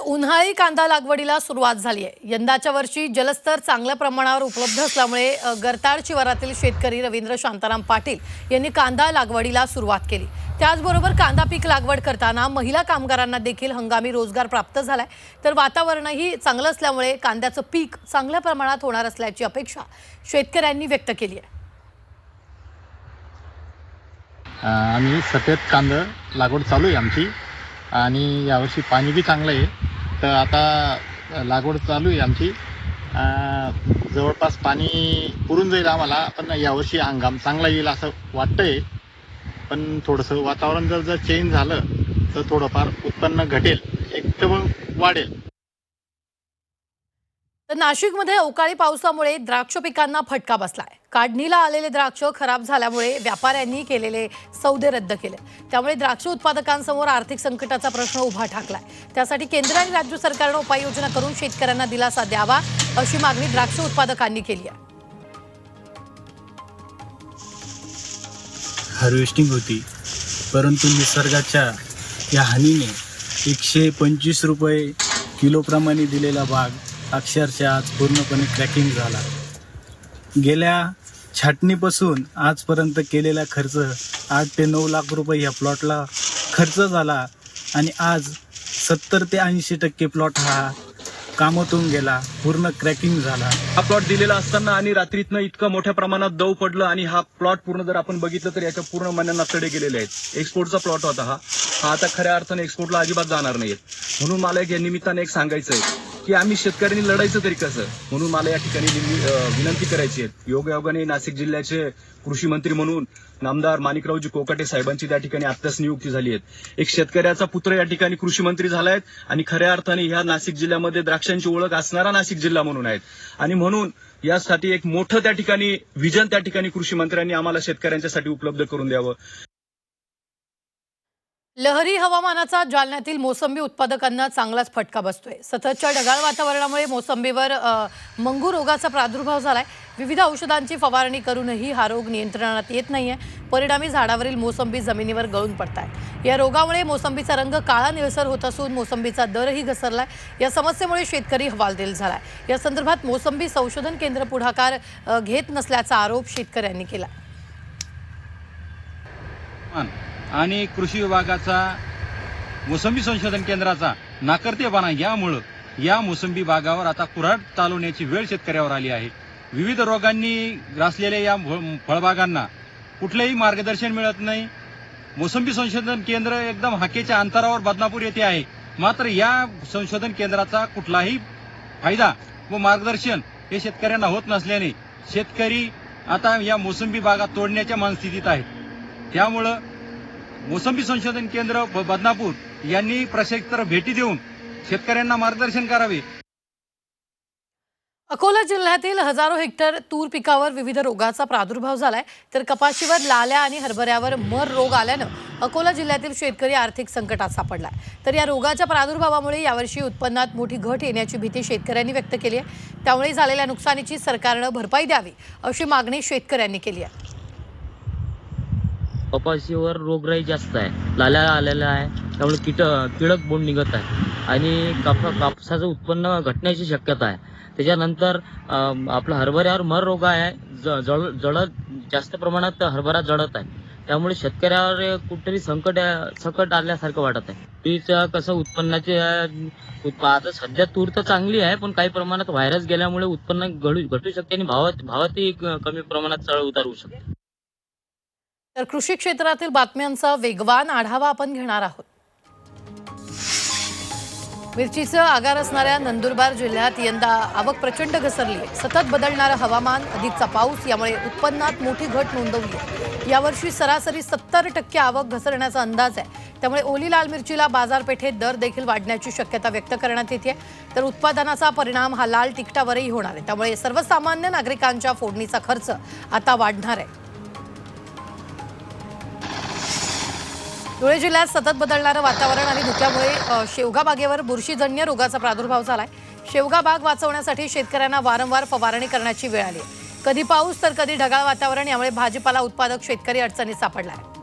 उन्हाळी कांदा लागवडीला सुरुवात झाली आहे. यंदाच्या वर्षी जलस्तर चांगल्या प्रमाणावर उपलब्ध असल्यामुळे गरताड शिवारातील शेतकरी रवींद्र शांताराम पाटील यांनी कांदा लागवडीला सुरुवात केली. त्याचबरोबर कांदा पीक लागवड करताना महिला कामगारांना देखील हंगामी रोजगार प्राप्त झालाय. तर वातावरणही चांगलं असल्यामुळे कांद्याचं पीक चांगल्या प्रमाणात होणार असल्याची अपेक्षा शेतकऱ्यांनी व्यक्त केली आहे. आम्ही सफेद कांदा लागवड चालू आहे आमची. आणि यावर्षी पाणी बी चांगलं आहे. तर आता लागवड चालू आहे आमची. जवळपास पाणी पुरून जाईल आम्हाला पण यावर्षी हंगाम चांगला येईल असं वाटतंय. पण थोडंसं वातावरण जर जर चेंज झालं तर थोडंफार उत्पन्न घटेल. एकदम वाढेल. तर नाशिकमध्ये अवकाळी पावसामुळे द्राक्ष पिकांना फटका बसलाय. काढणीला आलेले द्राक्ष खराब झाल्यामुळे व्यापाऱ्यांनी केलेले सौदे रद्द केले. त्यामुळे द्राक्ष उत्पादकांसमोर आर्थिक संकटाचा प्रश्न उभा ठाकलाय. त्यासाठी केंद्र आणि राज्य सरकारनं उपाययोजना करून शेतकऱ्यांना दिलासा द्यावा अशी मागणी द्राक्ष उत्पादकांनी केली आहे. हार्वेस्टिंग होती परंतु निसर्गाच्या या हानीने एकशे पंचवीस रुपये किलोप्रमाणे दिलेला भाग अक्षरशः आज पूर्णपणे क्रॅकिंग झाला. गेल्या छाटणीपासून आजपर्यंत केलेला खर्च आठ ते नऊ लाख रुपये ह्या प्लॉटला खर्च झाला आणि आज सत्तर ते ऐंशी टक्के प्लॉट हा कामातून गेला पूर्ण क्रॅकिंग झाला. हा प्लॉट दिलेला असताना आणि रात्रीतनं इतकं मोठ्या प्रमाणात दव पडलं आणि हा प्लॉट पूर्ण जर आपण बघितलं तर याच्या पूर्ण मन्यांना तडे गेलेले आहेत. एक्सपोर्टचा प्लॉट होता हा. हा आता खऱ्या अर्थाने एक्सपोर्टला अजिबात जाणार नाहीत म्हणून मला एक या निमित्ताने एक सांगायचं आहे की आम्ही शेतकऱ्यांनी लढायचं तरी कसं? म्हणून मला या ठिकाणी विनंती करायची आहे. योगायोगाने नाशिक जिल्ह्याचे कृषी मंत्री म्हणून नामदार माणिकरावजी कोकाटे साहेबांची त्या ठिकाणी आत्ताच नियुक्ती झाली आहे. एक शेतकऱ्याचा पुत्र या ठिकाणी कृषी मंत्री झाला आहेत आणि खऱ्या अर्थाने ह्या नाशिक जिल्ह्यामध्ये द्राक्षांची ओळख असणारा नाशिक जिल्हा म्हणून आहेत. आणि म्हणून यासाठी एक मोठं त्या ठिकाणी विजन त्या ठिकाणी कृषी मंत्र्यांनी आम्हाला शेतकऱ्यांच्यासाठी उपलब्ध करून द्यावं. लहरी हवामानाचा जालन्यातील मोसंबी उत्पादकांना चांगलाच फटका बसतोय. सततच्या ढगाळ वातावरणामुळे मोसंबीवर मंगू रोगाचा प्रादुर्भाव झालाय. विविध औषधांची फवारणी करूनही हा रोग नियंत्रणात येत नाहीये. परिणामी झाडावरील मोसंबी जमिनीवर गळून पडताय या रोगामुळे मोसंबीचा रंग काळा निळसर होत असून मोसंबीचा दरही घसरलाय. या समस्येमुळे शेतकरी हवालदिल झालाय. या संदर्भात मोसंबी संशोधन केंद्र पुढाकार घेत नसल्याचा आरोप शेतकऱ्यांनी केला. आणि कृषी विभागाचा मोसंबी संशोधन केंद्राचा नाकर्तेपणा यामुळं या मोसंबी बागावर आता कुऱ्हाड चालवण्याची वेळ शेतकऱ्यावर आली आहे. विविध रोगांनी ग्रासलेल्या या फळबागांना कुठलंही मार्गदर्शन मिळत नाही. मोसंबी संशोधन केंद्र एकदम हाकेच्या अंतरावर बदनापूर येथे आहे. मात्र या संशोधन केंद्राचा कुठलाही फायदा व मार्गदर्शन हे शेतकऱ्यांना होत नसल्याने शेतकरी आता या मोसंबी बागा तोडण्याच्या मनस्थितीत आहेत. त्यामुळं मोसंबी संशोधन केंद्र ब- बदनापूर यांनी प्रशिक्षक भेटी देऊन शेतकऱ्यांना मार्गदर्शन करावे. अकोला जिल्ह्यातील हजारो हेक्टर तूर पिकावर विविध रोगाचा प्रादुर्भाव झालाय. तर कपाशीवर लाल्या आणि हरभऱ्यावर मर रोग आल्यानं अकोला जिल्ह्यातील शेतकरी आर्थिक संकटात सापडलाय. तर या रोगाच्या प्रादुर्भावामुळे यावर्षी उत्पन्नात मोठी घट येण्याची भीती शेतकऱ्यांनी व्यक्त केली आहे. त्यामुळे झालेल्या नुकसानीची सरकारनं भरपाई द्यावी अशी मागणी शेतकऱ्यांनी केली आहे. कपाशीवर रोगराई जास्त आहे. लाल्या आलेल्या आहे. त्यामुळे किट किडक बोंड निघत आहे. आणि काप कापसाचं उत्पन्न घटण्याची शक्यता आहे. त्याच्यानंतर आपला आपलं हरभऱ्यावर मर रोग आहे. ज- जळ जळत जास्त प्रमाणात हरभरा जळत आहे. त्यामुळे शेतकऱ्यावर कुठेतरी संकट संकट आल्यासारखं वाटत आहे. तुरीचं कसं उत्पन्नाचे उत्प- आता सध्या तूर तर चांगली आहे पण काही प्रमाणात व्हायरस गेल्यामुळे उत्पन्न घडू घटू शकते आणि भावात भावातही कमी प्रमाणात चढ उतार होऊ शकते. तर कृषी क्षेत्रातील बातम्यांचा वेगवान आढावा आपण घेणार आहोत. मिरचीचं आगार असणाऱ्या नंदुरबार जिल्ह्यात यंदा आवक प्रचंड घसरली. आहे सतत बदलणारं हवामान अधिकचा पाऊस यामुळे उत्पन्नात मोठी घट नोंदवली यावर्षी सरासरी सत्तर टक्के आवक घसरण्याचा अंदाज आहे. त्यामुळे ओली लाल मिरचीला बाजारपेठेत दर देखील वाढण्याची शक्यता व्यक्त करण्यात येते तर उत्पादनाचा परिणाम हा लाल तिकटावरही होणार आहे. त्यामुळे सर्वसामान्य नागरिकांच्या फोडणीचा खर्च आता वाढणार आहे. धुळे जिल्ह्यात सतत बदलणारं वातावरण आणि धुक्यामुळे शेवगा बागेवर बुरशीजन्य रोगाचा प्रादुर्भाव झालाय. शेवगा बाग वाचवण्यासाठी शेतकऱ्यांना वारंवार फवारणी करण्याची वेळ आली कधी पाऊस तर कधी ढगाळ वातावरण यामुळे भाजीपाला उत्पादक शेतकरी अडचणीत सापडला आहे